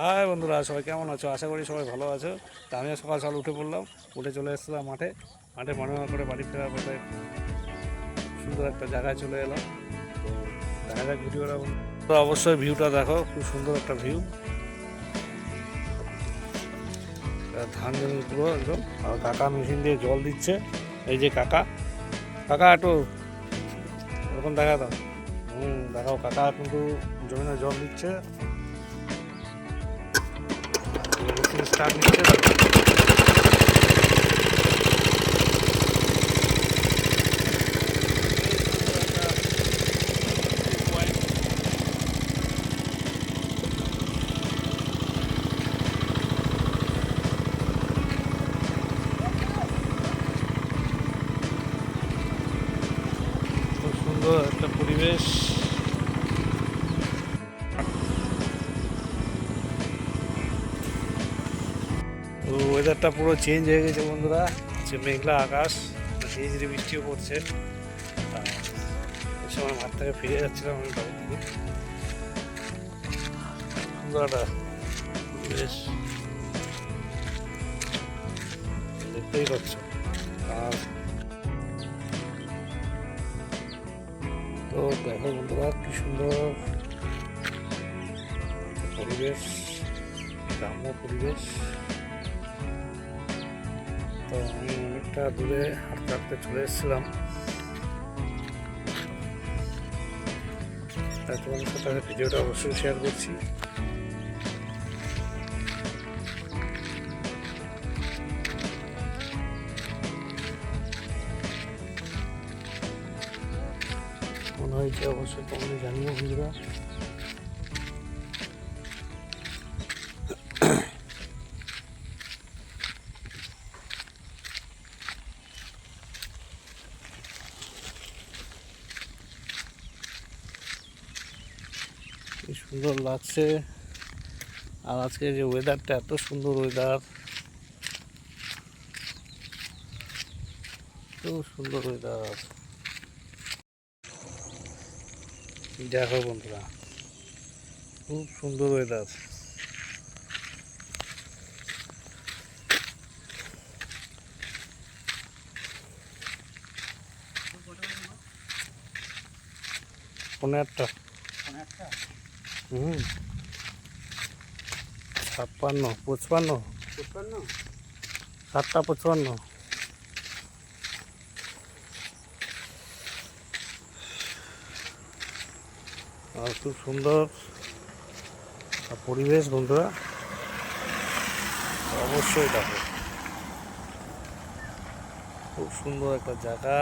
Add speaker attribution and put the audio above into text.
Speaker 1: High বন্ধুরা, সবাই কেমন আছো? আশা করি সবাই ভালো আছো। তা আমিও সকাল সকাল উঠে পড়লাম, উঠে চলে এসেছিলাম মাঠে। মাঠে মনে করে বাড়ি ফেরার পথে সুন্দর একটা জায়গায় চলে এলাম। তো দেখা যাক ভিডিওটা তো অবশ্যই ভিউটা দেখো, খুব সুন্দর একটা ভিউ। ধান জমি পুরো একদম, আর কাকা মেশিন দিয়ে জল দিচ্ছে। এই যে কাকা কাকা একটু এরকম দেখা দাও। হুম, দেখাও, কাকা কিন্তু জমিনে জল দিচ্ছে। স্টার্ট নিচ্ছে খুব সুন্দর একটা পরিবেশ ওয়েদারটা পুরো চেঞ্জ হয়ে গেছে বন্ধুরা। যে মেঘলা আকাশ, ধীরে ধীরে বৃষ্টিও পড়ছে। এই সময় মাঠ থেকে ফিরে যাচ্ছিলাম আমি বাড়ির দিকে। একটা পরিবেশ দেখতেই পাচ্ছ। আর তো দেখো বন্ধুরা, কি সুন্দর পরিবেশ, গ্রাম্য পরিবেশ। তো আমি অনেকটা দূরে হাঁটতে হাঁটতে চলে এসেছিলাম। তাই তোমাদের সাথে আমি ভিডিওটা অবশ্যই শেয়ার করছি। মনে হয়েছে অবশ্যই তোমাদের জানিও বন্ধুরা। কি সুন্দর লাগছে। আর আজকে যে ওয়েদারটা এত সুন্দর ওয়েদার খুব সুন্দর ওয়েদার দেখো বন্ধুরা, খুব সুন্দর ওয়েদার পনেরো আটটা হুম। ছাপ্পান্ন পঁচপান্ন। সাতটা পঁচপান্ন। আর খুব সুন্দর। পরিবেশ বন্ধুরা অবশ্যই দেখো। খুব সুন্দর একটা জায়গা।